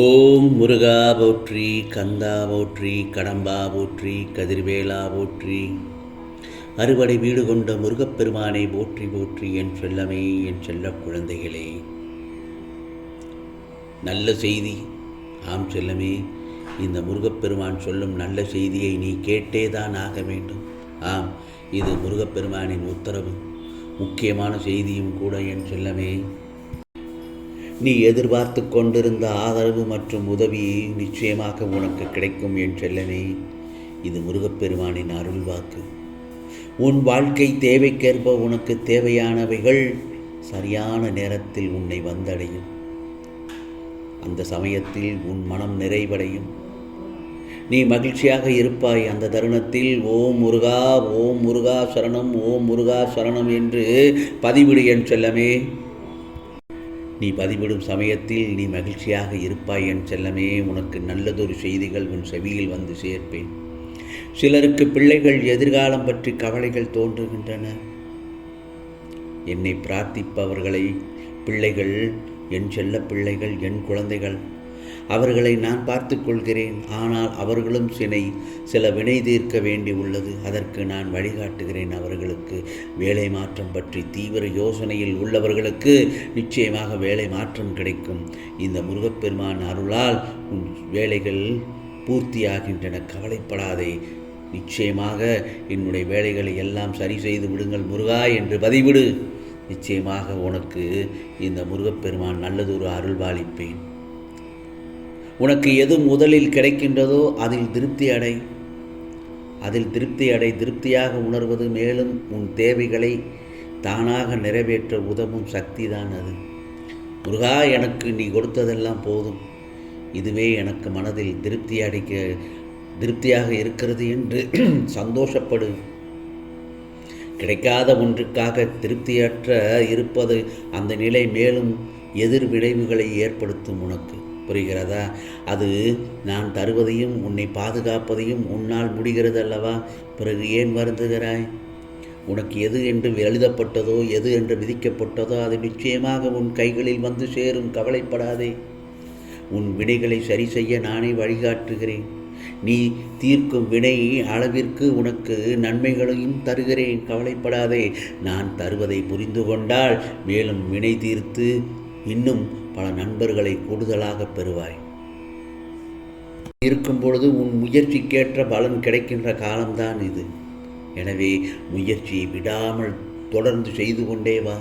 ஓம் முருகா போற்றி கந்தா போற்றி கடம்பா போற்றி கதிர்வேலா போற்றி. அறுவடை வீடு கொண்ட முருகப்பெருமானை போற்றி போற்றி என் செல்லமே என் செல்ல குழந்தைகளே. நல்ல செய்தி. ஆம் செல்லமே இந்த முருகப்பெருமான் சொல்லும் நல்ல செய்தியை நீ கேட்டே தான் ஆக வேண்டும். ஆம் இது முருகப்பெருமானின் உத்தரவு. முக்கியமான செய்தியும் கூட என் செல்லமே நீ எதிர்பார்த்து கொண்டிருந்த ஆதரவு மற்றும் உதவி நிச்சயமாக உனக்கு கிடைக்கும் என் செல்லனே. இது முருகப்பெருமானின் அருள்வாக்கு. உன் வாழ்க்கை தேவைக்கேற்ப உனக்கு தேவையானவைகள் சரியான நேரத்தில் உன்னை வந்தடையும். அந்த சமயத்தில் உன் மனம் நிறைவடையும். நீ மகிழ்ச்சியாக இருப்பாய். அந்த தருணத்தில் ஓம் முருகா ஓம் முருகா சரணம் ஓம் முருகா சரணம் என்று பதிவிடு என் செல்லமே. நீ பதிவிடும் சமயத்தில் நீ மகிழ்ச்சியாக இருப்பாய் என் செல்லமே உனக்கு நல்லதொரு செய்திகள் உன் செவியில் வந்து சேர்ப்பேன். சிலருக்கு பிள்ளைகள் எதிர்காலம் பற்றி கவலைகள் தோன்றுகின்றன. என்னை பிரார்த்திப்பவர்களை பிள்ளைகள் என் செல்ல பிள்ளைகள் என் குழந்தைகள் அவர்களை நான் பார்த்து கொள்கிறேன். ஆனால் அவர்களும் சினை சில வினை தீர்க்க வேண்டி உள்ளது. அதற்கு நான் வழிகாட்டுகிறேன் அவர்களுக்கு. வேலை மாற்றம் பற்றி தீவிர யோசனையில் உள்ளவர்களுக்கு நிச்சயமாக வேலை மாற்றம் கிடைக்கும். இந்த முருகப்பெருமான் அருளால் உன் வேலைகள் பூர்த்தியாகின்றன. கவலைப்படாதே. நிச்சயமாக என்னுடைய வேலைகளை எல்லாம் சரி செய்து விடுங்கள் முருகா என்று பதிவிடு. நிச்சயமாக உனக்கு இந்த முருகப்பெருமான் நல்லதொரு அருள்பாலிப்பேன். உனக்கு எது முதலில் கிடைக்கின்றதோ அதில் திருப்தி அடை. அதில் திருப்தி அடை திருப்தியாக உணர்வது மேலும் உன் தேவைகளை தானாக நிறைவேற்ற உதவும் சக்தி தான் அது. முருகா எனக்கு நீ கொடுத்ததெல்லாம் போதும். இதுவே எனக்கு மனதில் திருப்தி அடைக்க திருப்தியாக இருக்கிறது என்று சந்தோஷப்படு. கிடைக்காத ஒன்றுக்காக திருப்தியற்ற இருப்பது அந்த நிலை மேலும் எதிர் விளைவுகளை ஏற்படுத்தும் உனக்கு. புரிகிறதா? அது நான் தருவதையும் உன்னை பாதுகாப்பதையும் உன்னால் முடிகிறது அல்லவா பிறகு ஏன் வருந்துகிறாய்? உனக்கு எது என்று எழுதப்பட்டதோ எது என்று விதிக்கப்பட்டதோ அது நிச்சயமாக உன் கைகளில் வந்து சேரும். கவலைப்படாதே. உன் வினைகளை சரி செய்ய நானே வழிகாட்டுகிறேன். நீ தீர்க்கும் வினை அளவிற்கு உனக்கு நன்மைகளையும் தருகிறேன். கவலைப்படாதே. நான் தருவதை புரிந்து கொண்டால் மேலும் வினை தீர்த்து இன்னும் பல நண்பர்களை கூடுதலாக பெறுவாய். இருக்கும் பொழுது உன் முயற்சிக்கேற்ற பலன் கிடைக்கின்ற காலம்தான் இது. எனவே முயற்சியை விடாமல் தொடர்ந்து செய்து கொண்டே வா.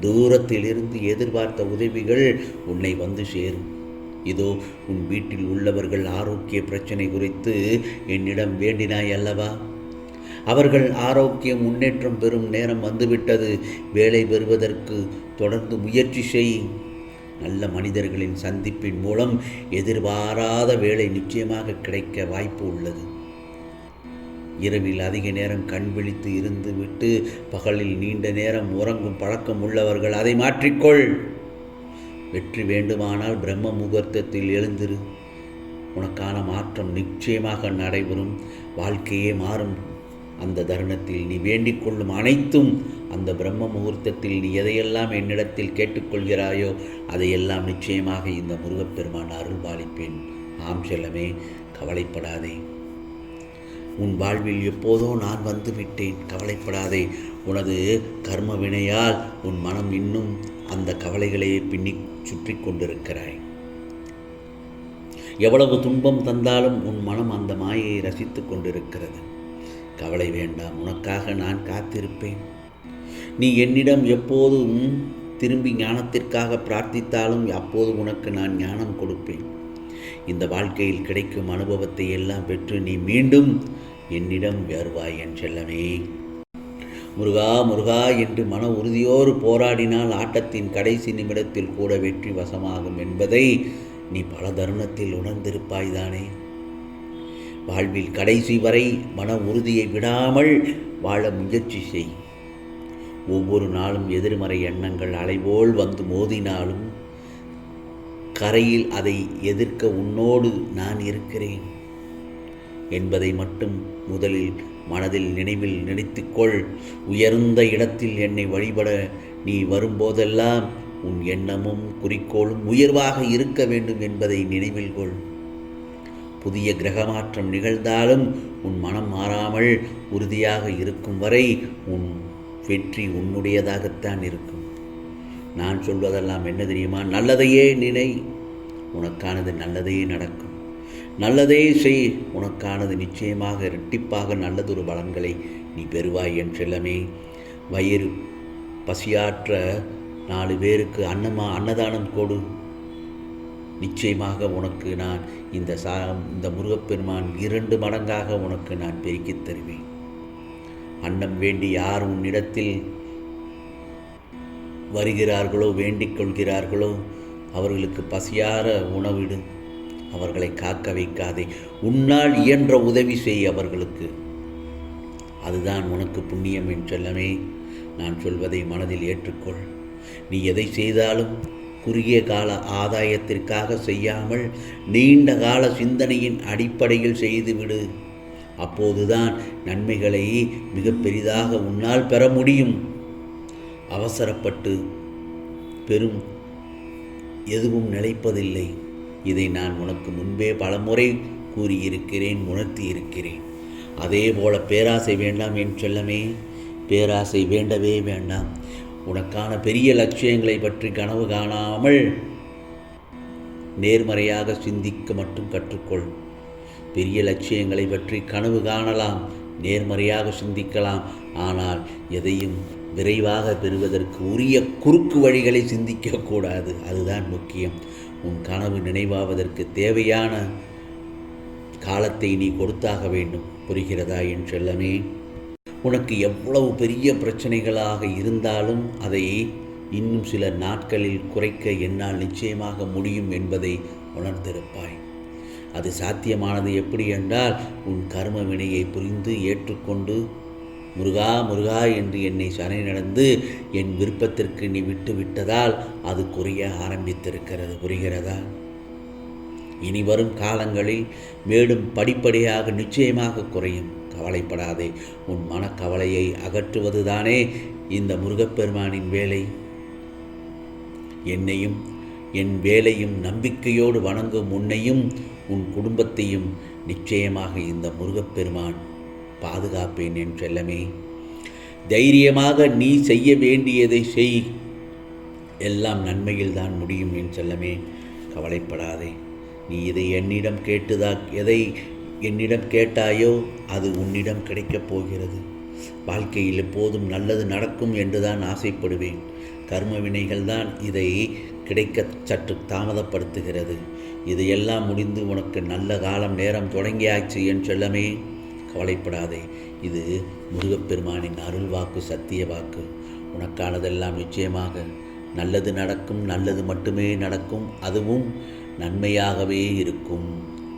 தூரத்திலிருந்து எதிர்பார்த்த உதவிகள் உன்னை வந்து சேரும். இதோ உன் வீட்டில் உள்ளவர்கள் ஆரோக்கிய பிரச்சனை குறித்து என்னிடம் வேண்டினாய் அல்லவா? அவர்கள் ஆரோக்கியம் முன்னேற்றம் பெறும் நேரம் வந்துவிட்டது. வேலை பெறுவதற்கு தொடர்ந்து முயற்சி செய். நல்ல மனிதர்களின் சந்திப்பின் மூலம் எதிர்பாராத வேலை நிச்சயமாக கிடைக்க வாய்ப்பு உள்ளது. இரவில் அதிக நேரம் கண் விழித்து இருந்து விட்டு பகலில் நீண்ட நேரம் உறங்கும் பழக்கம் உள்ளவர்கள் அதை மாற்றிக்கொள். வெற்றி வேண்டுமானால் பிரம்ம முகூர்த்தத்தில் எழுந்திரு. உனக்கான மாற்றம் நிச்சயமாக நடைபெறும். வாழ்க்கையே மாறும். அந்த தருணத்தில் நீ வேண்டிக் கொள்ளும் அனைத்தும் அந்த பிரம்ம முகூர்த்தத்தில் நீ எதையெல்லாம் என்னிடத்தில் கேட்டுக்கொள்கிறாயோ அதையெல்லாம் நிச்சயமாக இந்த முருகப்பெருமான் அருள் பாலிப்பேன் ஆம் செல்லமே கவலைப்படாதே. உன் வாழ்வில் எப்போதோ நான் வந்துவிட்டேன் கவலைப்படாதே. உனது கர்ம வினையால் உன் மனம் இன்னும் அந்த கவலைகளையே பின்னி சுற்றி கொண்டிருக்கிறாய். எவ்வளவு துன்பம் தந்தாலும் உன் மனம் அந்த மாயையை ரசித்து கொண்டிருக்கிறது. கவலை வேண்டாம் உனக்காக நான் காத்திருப்பேன். நீ என்னிடம் எப்போதும் திரும்பி ஞானத்திற்காக பிரார்த்தித்தாலும் அப்போது உனக்கு நான் ஞானம் கொடுப்பேன். இந்த வாழ்க்கையில் கிடைக்கும் அனுபவத்தை எல்லாம் பெற்று நீ மீண்டும் என்னிடம் வருவாய் என் செல்லமே. முருகா முருகா என்று மன உறுதியோடு போராடினால் ஆட்டத்தின் கடைசி நிமிடத்தில் கூட வெற்றி வசமாகும் என்பதை நீ பல தருணத்தில் உணர்ந்திருப்பாய் தானே வாழ்வில் கடைசி வரை மன உறுதியை விடாமல் வாழ முயற்சி செய். ஒவ்வொரு நாளும் எதிர்மறை எண்ணங்கள் அலைபோல் வந்து மோதினாலும் கரையில் அதை எதிர்க்க உன்னோடு நான் இருக்கிறேன் என்பதை மட்டும் முதலில் மனதில் நினைவில் நினைத்துக்கொள். உயர்ந்த இடத்தில் என்னை வழிபட நீ வரும்போதெல்லாம் உன் எண்ணமும் குறிக்கோளும் உயர்வாக இருக்க வேண்டும் என்பதை நினைவில் கொள். புதிய கிரகமாற்றம் நிகழ்ந்தாலும் உன் மனம் மாறாமல் உறுதியாக இருக்கும் வரை உன் வெற்றி உன்னுடையதாகத்தான் இருக்கும். நான் சொல்வதெல்லாம் என்ன தெரியுமா? நல்லதையே நினை உனக்கானது நல்லதையே நடக்கும். நல்லதே செய் உனக்கானது நிச்சயமாக இரட்டிப்பாக நல்லதொரு பலன்களை நீ பெறுவாய் என் செல்லமே. வயிறு பசியாற்ற நாலு பேருக்கு அன்னமா அன்னதானம் கொடு. நிச்சயமாக உனக்கு நான் இந்த சா இந்த முருகப்பெருமான் இரண்டு மடங்காக உனக்கு நான் பெருக்கித் தருவேன். அன்னம் வேண்டி யார் உன்னிடத்தில் வருகிறார்களோ வேண்டிக் கொள்கிறார்களோ அவர்களுக்கு பசியார உணவிடு. அவர்களை காக்க வைக்காதே. உன்னால் இயன்ற உதவி செய் அவர்களுக்கு. அதுதான் உனக்கு புண்ணியம் என்று செல்லமே நான் சொல்வதை மனதில் ஏற்றுக்கொள். நீ எதை செய்தாலும் குறுகிய கால ஆதாயத்திற்காக செய்யாமல் நீண்ட கால சிந்தனையின் அடிப்படையில் செய்துவிடு. அப்போதுதான் நன்மைகளை மிக பெரிதாக உன்னால் பெற முடியும். அவசரப்பட்டு பெரும் எதுவும் நிலைப்பதில்லை. இதை நான் உனக்கு முன்பே பலமுறை கூறியிருக்கிறேன் உணர்த்தி இருக்கிறேன் அதே போல பேராசை வேண்டாம் என் செல்லமே. பேராசை வேண்டவே வேண்டாம். உனக்கான பெரிய லட்சியங்களை பற்றி கனவு காணாமல் நேர்மறையாக சிந்திக்க மட்டும் கற்றுக்கொள். பெரிய லட்சியங்களை பற்றி கனவு காணலாம் நேர்மறையாக சிந்திக்கலாம். ஆனால் எதையும் விரைவாக பெறுவதற்கு உரிய குறுக்கு வழிகளை சிந்திக்கக்கூடாது அதுதான் முக்கியம். உன் கனவு நினைவாவதற்கு தேவையான காலத்தை நீ கொடுத்தாக வேண்டும். புரிகிறதா என் செல்லமே? உனக்கு எவ்வளவு பெரிய பிரச்சனைகளாக இருந்தாலும் அதை இன்னும் சில நாட்களில் குறைக்க என்னால் நிச்சயமாக முடியும் என்பதை உணர்ந்திருப்பாய். அது சாத்தியமானது எப்படி என்றால் உன் கர்ம வினையை புரிந்து ஏற்றுக்கொண்டு முருகா முருகா என்று என்னை சரணை நடந்து என் விருப்பத்திற்கு நீ விட்டு விட்டதால் அது குறைய ஆரம்பித்திருக்கிறது. புரிகிறதா? இனி வரும் காலங்களில் மேலும் படிப்படியாக நிச்சயமாக குறையும். கவலைப்படாதே. உன் மனக்கவலையை அகற்றுவதுதானே இந்த முருகப்பெருமானின் வேலை. என்னையும் என் வேலையும் நம்பிக்கையோடு வணங்கும் உன்னையும் உன் குடும்பத்தையும் நிச்சயமாக இந்த முருகப்பெருமான் பாதுகாப்பேன் என் செல்லமே. தைரியமாக நீ செய்ய வேண்டியதை செய். எல்லாம் நன்மையில் தான் முடியும் என் செல்லமே. கவலைப்படாதே. நீ இதை என்னிடம் கேட்டுதா எதை என்னிடம் கேட்டாயோ அது உன்னிடம் கிடைக்கப் போகிறது. வாழ்க்கையில் எப்போதும் நல்லது நடக்கும் என்று தான் ஆசைப்படுவேன். கர்ம வினைகள் தான் இதை கிடைக்க சற்று தாமதப்படுத்துகிறது. இதையெல்லாம் முடிந்து உனக்கு நல்ல காலம் நேரம் தொடங்கியாச்சு என் செல்லமே. கவலைப்படாதே இது முருகப்பெருமானின் அருள் வாக்கு சத்திய வாக்கு. உனக்கானதெல்லாம் நிச்சயமாக நல்லது நடக்கும் நல்லது மட்டுமே நடக்கும் அதுவும் நன்மையாகவே இருக்கும்.